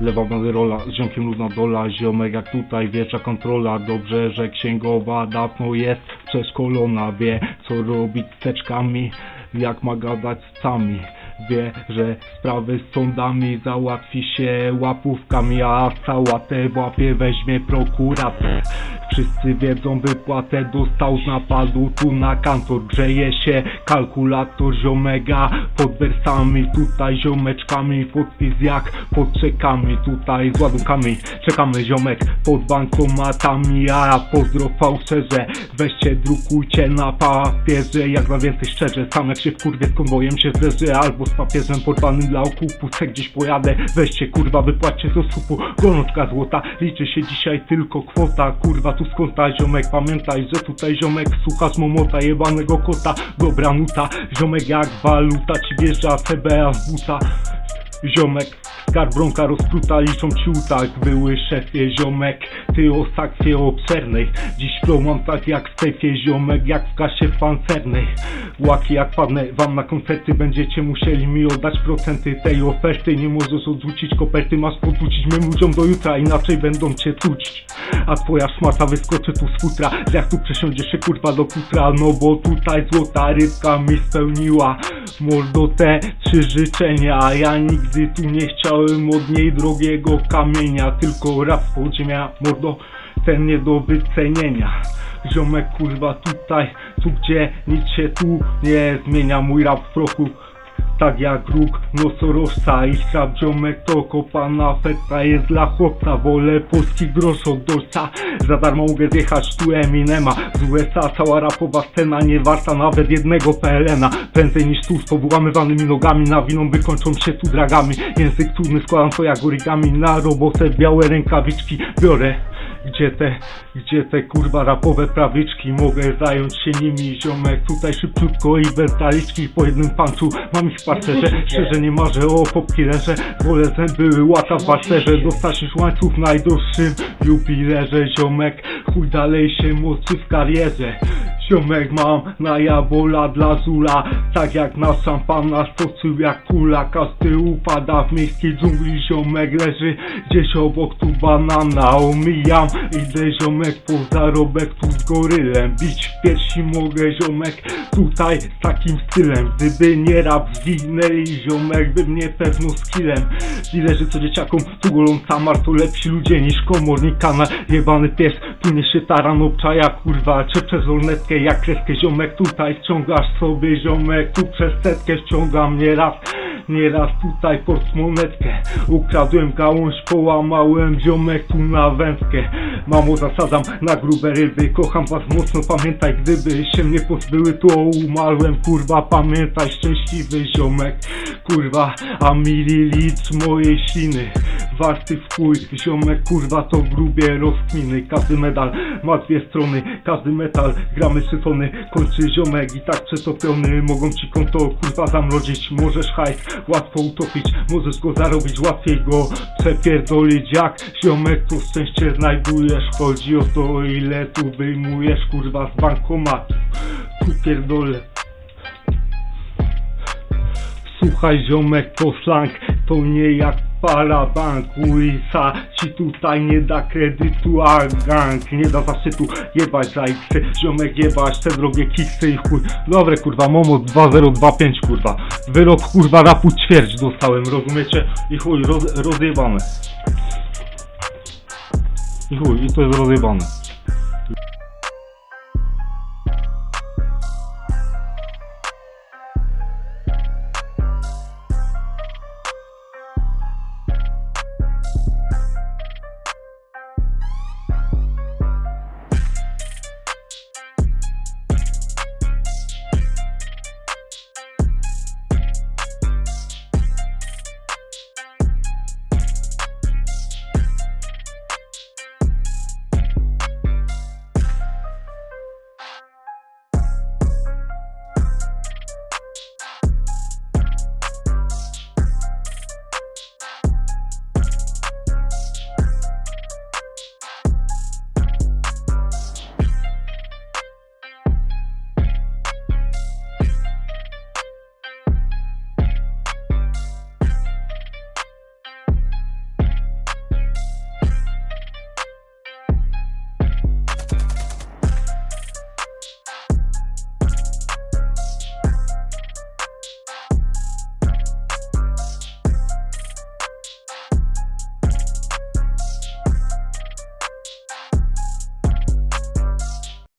Lewa banderola, z ziomkiem równa dola Ziomek jak tutaj wiecza kontrola Dobrze, że księgowa dawno jest przeszkolona Wie co robić z teczkami Jak ma gadać z psami Wie, że sprawy z sądami załatwi się łapówkami A sałatę w łapie weźmie prokurator Wszyscy wiedzą wypłatę dostał z napadu tu na kantor. Grzeje się kalkulator ziomega pod wersami Tutaj ziomeczkami podpis jak pod czekami Tutaj z ładunkami. Czekamy ziomek pod bankomatami A pozdro fałszerze weźcie drukujcie na papierze Jak na więcej szczerze. Sam jak się w kurwie z konwojem się zderzę Albo z papieżem porwanym dla okupu se gdzieś pojadę. Weźcie kurwa wypłaćcie z osupu Gorączka złota liczy się dzisiaj tylko kwota. Kurwa tu skąd ta ziomek pamiętaj, że tutaj ziomek słuchasz momota jebanego kota. Dobra nuta, ziomek jak waluta ci wjeżdża CBA z buta. Ziomek, skarb bronka rozpruta, liczą ci utak Były szefie ziomek, ty o sakwie obszernej Dziś flow mam tak jak w sejfie ziomek, jak w kasie pancernej. Łaki jak padnę wam na koncerty Będziecie musieli mi oddać procenty tej oferty. Nie możesz odrzucić koperty, masz podrzucić mym ludziom do jutra Inaczej będą cię trudzić A twoja szmata wyskoczy tu z futra Jak tu przesiądziesz się kurwa do kutra No bo tutaj złota rybka mi spełniła Mordo te trzy życzenia. A ja nigdy tu nie chciałem od niej drogiego kamienia Tylko raz podziemia mordo ten nie do wycenienia Ziomek kurwa tutaj, tu gdzie nic się tu nie zmienia. Mój rap w prochu tak jak róg nosorożca. I trap ziomek to kopana feta jest dla chłopca Wolę polski grosz od dolca Za darmo mogę zjechać tu Eminema. Z USA cała rapowa scena nie warta nawet jednego PLN-a. Prędzej niż tu z powyłamywanymi nogami Na winą wykończą się tu dragami. Język trudny składam to jak origami Na robotę. Białe rękawiczki biorę gdzie te, gdzie te kurwa rapowe prawyczki Mogę zająć się nimi ziomek. Tutaj szybciutko i bez zaliczki Po jednym panczu mam ich w parterze. Szczerze nie marzę o popkillerze Wolę zęby łata w parterze. Dostać niż łańcuch w najdroższym jubilerze Ziomek. Chuj dalej się mocy w karierze Ziomek mam na jabola dla zula. Tak jak na szampana stoczył jak kula. Każdy upada w miejskiej dżungli. Ziomek leży gdzieś obok tu banana Omijam, idę ziomek po zarobek tu z gorylem. Bić w piersi mogę ziomek tutaj takim stylem. Gdyby nie rap zginęli ziomek bym nie pewno skillem. Dilerzy co dzieciakom tu golą samar To lepsi ludzie niż komornik kanał Jebany pies, tu nie się taran obczaja kurwa Czy przez lornetkę jak kreskę ziomek Tutaj ściągasz sobie ziomek Tu przez setkę ściągam nieraz Nieraz tutaj portmonetkę Ukradłem gałąź, połamałem ziomek tu na wędkę Mamo zasadzam na grube ryby. Kocham was mocno, pamiętaj Gdyby się mnie pozbyły to umarłem Kurwa. Pamiętaj szczęśliwy ziomek Kurwa, a mililitr mojej śliny Warty w chuj, ziomek kurwa to grubie rozkminy. Każdy medal ma dwie strony Każdy metal gramy szyfony Kończy ziomek i tak przetopiony. Mogą ci konto kurwa zamrozić. Możesz hajs łatwo utopić Możesz go zarobić, łatwiej go przepierdolić. Jak ziomek to szczęście znajdujesz Chodzi o to ile tu wyjmujesz kurwa z bankomatu. Tu pierdolę. Słuchaj ziomek to slang To nie jak para banku Isa ci tutaj nie da kredytu A gang nie da zaszczytu. Jebać za X Ziomek jebać te drogie kiksy i chuj. Dobre kurwa Momo 2025 kurwa. Wyrok kurwa rapu ćwierć dostałem rozumiecie? I chuj roz, rozjebane I chuj i to jest rozjebane